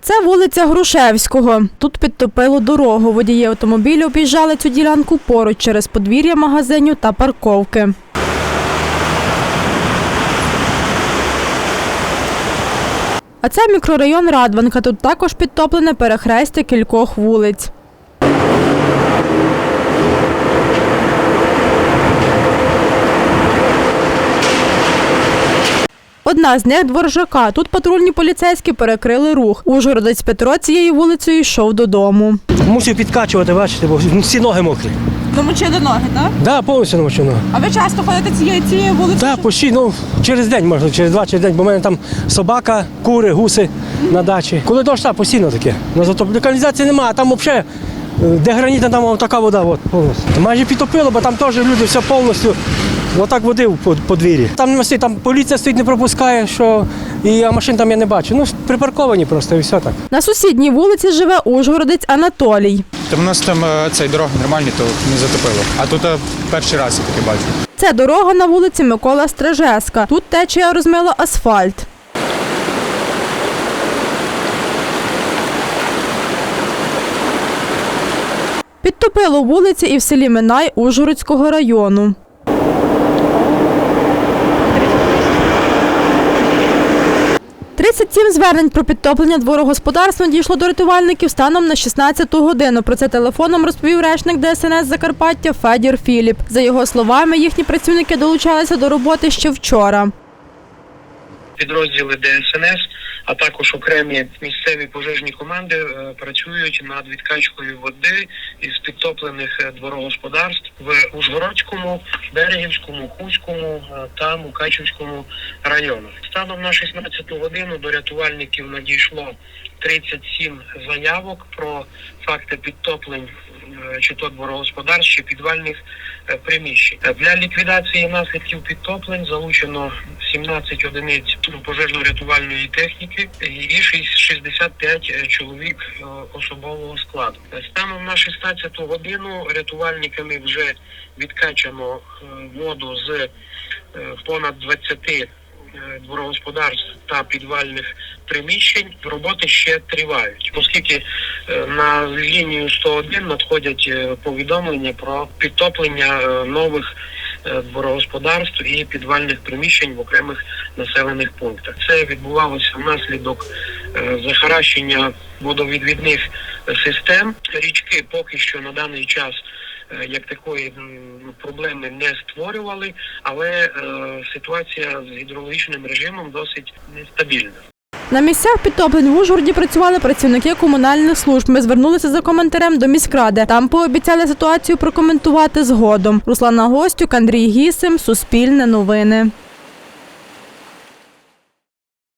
Це вулиця Грушевського. Тут підтопило дорогу. Водії автомобілів об'їжджали цю ділянку поруч через подвір'я магазинів та парковки. А це мікрорайон Радванка. Тут також підтоплене перехрестя кількох вулиць. Одна з них дворжака. Тут патрульні поліцейські перекрили рух. Ужгородець Петро цією вулицею йшов додому. Мусив підкачувати, бачите, бо всі ноги мокрі. Домочили ноги, так? Да, повністю намочу ноги. А ви часто ходите цією цією вулицею? Да, постійно, ну, через день можна, через два, через день, бо в мене там собака, кури, гуси на дачі. Коли дощ, так, постійно таке. Ну, зато каналізації немає, а там взагалі, де гранітна, там така вода, от, повністю. Майже підтопило, бо там теж люди все повністю. Отак води в под- подвір'ї. Там там поліція стоїть, не пропускає, що і а машин там я не бачу. Ну, припарковані просто і все так. На сусідній вулиці живе ужгородець Анатолій. Там у нас там е, цей дороги нормальні, то не затопило. А тут е, перший раз я таке бачу. Це дорога на вулиці Микола Стражеска. Тут течія розмила асфальт. Підтопило вулиці і в селі Минай Ужгородського району. «37 звернень про підтоплення дворогосподарства дійшло до рятувальників станом на 16-ту годину. Про це телефоном розповів речник ДСНС Закарпаття Федір Філіп. За його словами, їхні працівники долучалися до роботи ще вчора. підрозділи ДСНС, а також окремі місцеві пожежні команди е, працюють над відкачкою води із підтоплених е, дворогосподарств в Ужгородському, Берегівському, Хуському е, та Мукачівському районах. Станом на 16 годину до рятувальників надійшло 37 заявок про факти підтоплень чи то дворогосподарств, чи підвальних приміщень. Для ліквідації наслідків підтоплень залучено 17 одиниць пожежно-рятувальної техніки і 65 е, чоловік е, особового складу. Станом на 16 годину рятувальниками вже відкачано е, воду з понад 20 е, дворогосподарств та підвальних приміщень роботи ще тривають, оскільки на лінію 101 надходять повідомлення про підтоплення нових дворогосподарств і підвальних приміщень в окремих населених пунктах. Це відбувалося внаслідок е, захаращення водовідвідних систем. Річки поки що на даний час е, як такої проблеми не створювали, але е, ситуація з гідрологічним режимом досить нестабільна. На місцях підтоплень в Ужгороді працювали працівники комунальних служб. Ми звернулися за коментарем до міськради. Там пообіцяли ситуацію прокоментувати згодом. Руслана Гостюк, Андрій Гісим, Суспільне новини.